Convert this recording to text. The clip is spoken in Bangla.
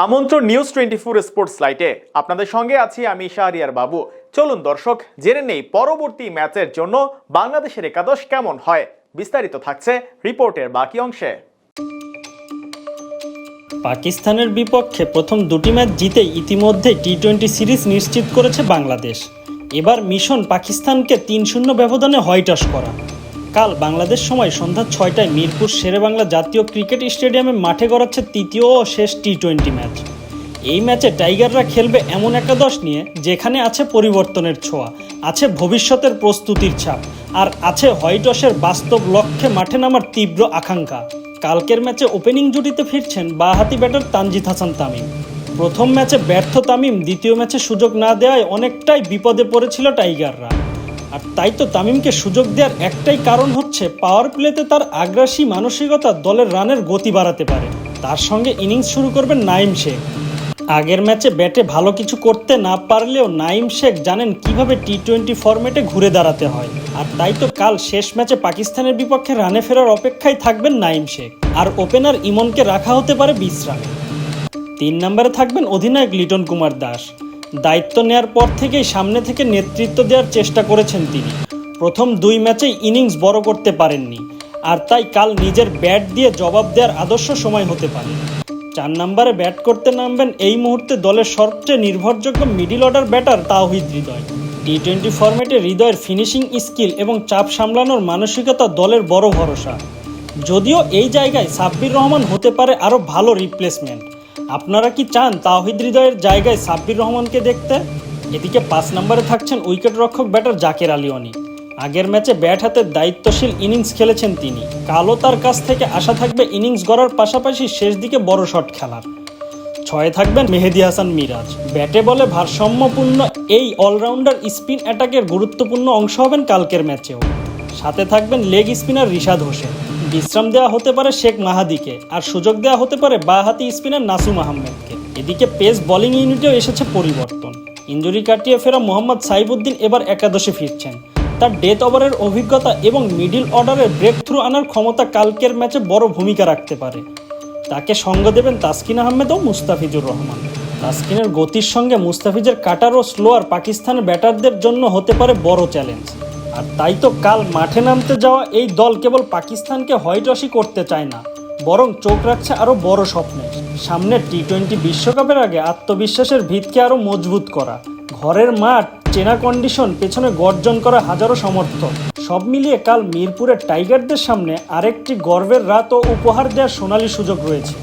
আমন্ত্রণ নিউজ টোয়েন্টি ফোর স্পোর্টস লাইটে আপনাদের সঙ্গে আছি আমি শাহরিয়ার বাবু। চলুন দর্শক, জেনে নেই পরবর্তী ম্যাচের জন্য বাংলাদেশের একাদশ কেমন হয়। বিস্তারিত থাকছে রিপোর্টের বাকি অংশে। পাকিস্তানের বিপক্ষে প্রথম দুটি ম্যাচ জিতে ইতিমধ্যে টি টোয়েন্টি সিরিজ নিশ্চিত করেছে বাংলাদেশ। এবার মিশন পাকিস্তানকে তিন শূন্য ব্যবধানে হোয়াইটস করা। কাল বাংলাদেশ সময় সন্ধ্যা ছয়টায় মিরপুর শেরেবাংলা জাতীয় ক্রিকেট স্টেডিয়ামে মাঠে গড়াচ্ছে তৃতীয় ও শেষ টি টোয়েন্টি ম্যাচ। এই ম্যাচে টাইগাররা খেলবে এমন একাদশ নিয়ে যেখানে আছে পরিবর্তনের ছোঁয়া, আছে ভবিষ্যতের প্রস্তুতির ছাপ, আর আছে হোয়াইটসের বাস্তব লক্ষ্যে মাঠে নামার তীব্র আকাঙ্ক্ষা। কালকের ম্যাচে ওপেনিং জুটিতে ফিরছেন বাহাতি ব্যাটার তানজিদ হাসান তামিম। প্রথম ম্যাচে ব্যর্থ তামিম, দ্বিতীয় ম্যাচে সুযোগ না দেওয়ায় অনেকটাই বিপদে পড়েছিল টাইগাররা। আর তাই তো তামিমকে সুযোগ দেওয়ার একটাই কারণ হচ্ছে পাওয়ার প্লেতে তার আগ্রাসী মানসিকতা দলের রানের গতি বাড়াতে পারে। তার সঙ্গে ইনিংস শুরু করবেন নাইম শেখ। আগের ম্যাচে ব্যাটে ভালো কিছু করতে না পারলেও নাইম শেখ জানেন কীভাবে টি টোয়েন্টি ফরম্যাটে ঘুরে দাঁড়াতে হয়। আর তাই তো কাল শেষ ম্যাচে পাকিস্তানের বিপক্ষে রানে ফেরার অপেক্ষায় থাকবেন নাইম শেখ। আর ওপেনার ইমনকে রাখা হতে পারে বিশ্রামে। তিন নম্বরে থাকবেন অধিনায়ক লিটন কুমার দাস। দায়িত্ব নেয়ার পর থেকেই সামনে থেকে নেতৃত্ব দেওয়ার চেষ্টা করেছেন তিনি। প্রথম দুই ম্যাচেই ইনিংস বড় করতে পারেননি। আর তাই কাল নিজের ব্যাট দিয়ে জবাব দেওয়ার আদর্শ সময় হতে পারে। চার নম্বরে ব্যাট করতে নামবেন এই মুহূর্তে দলের সবচেয়ে নির্ভরযোগ্য middle order batter Towhid Hridoy. T twenty ফরম্যাটে হৃদয়ের ফিনিশিং স্কিল এবং চাপ সামলানোর মানসিকতা দলের বড় ভরসা। যদিও এই জায়গায় সাব্বির রহমান হতে পারে আরও ভালো রিপ্লেসমেন্ট। আপনারা কি চান তাওহিদ হৃদয়ের জায়গায় সাব্বির রহমানকে দেখতে? এদিকে পাঁচ নম্বরে থাকছেন উইকেট রক্ষক ব্যাটার জাকের আলী অনি। আগের ম্যাচে ব্যাট হাতে দায়িত্বশীল ইনিংস খেলেছেন তিনি। কালও তার কাছ থেকে আশা থাকবে ইনিংস গড়ার পাশাপাশি শেষ দিকে বড় শট খেলার। ছয়ে থাকবেন মেহেদি হাসান মিরাজ। ব্যাটে বলে ভারসাম্যপূর্ণ এই অলরাউন্ডার স্পিন অ্যাটাকের গুরুত্বপূর্ণ অংশ হবেন কালকের ম্যাচেও। সাথে থাকবেন লেগ স্পিনার রিশাদ হোসেন। বিশ্রাম দেওয়া হতে পারে শেখ মাহাদিকে, আর সুযোগ দেওয়া হতে পারে বাঁহাতি স্পিনার নাসুম আহমেদকে। এদিকে পেস বোলিং ইউনিটেও এসেছে পরিবর্তন। ইঞ্জুরি কাটিয়ে ফেরা মোহাম্মদ সাইবুদ্দিন এবার একাদশে ফিরছেন। তার ডেথ ওভারের অভিজ্ঞতা এবং মিডিল অর্ডারের ব্রেক থ্রু আনার ক্ষমতা কালকের ম্যাচে বড় ভূমিকা রাখতে পারে। তাকে সঙ্গ দেবেন তাসকিন আহমেদ ও মুস্তাফিজুর রহমান। তাসকিনের গতির সঙ্গে মুস্তাফিজের কাটার ও স্লোয়ার পাকিস্তানের ব্যাটারদের জন্য হতে পারে বড় চ্যালেঞ্জ আর তাই তো কাল মাঠে নামতে যাওয়া এই দল কেবল পাকিস্তানকে হোয়াইটওয়াশই করতে চায় না, বরং চোখ রাখছে আরও বড় স্বপ্নে সামনে টি টোয়েন্টি বিশ্বকাপের আগে আত্মবিশ্বাসের ভিতকে আরও মজবুত করা, ঘরের মাঠ, চেনা কন্ডিশন, পেছনে গর্জন করা হাজারো সমর্থক। সব মিলিয়ে কাল মিরপুরের টাইগারদের সামনে আরেকটি গর্বের রাত ও উপহার দেওয়ার সোনালি সুযোগ রয়েছে।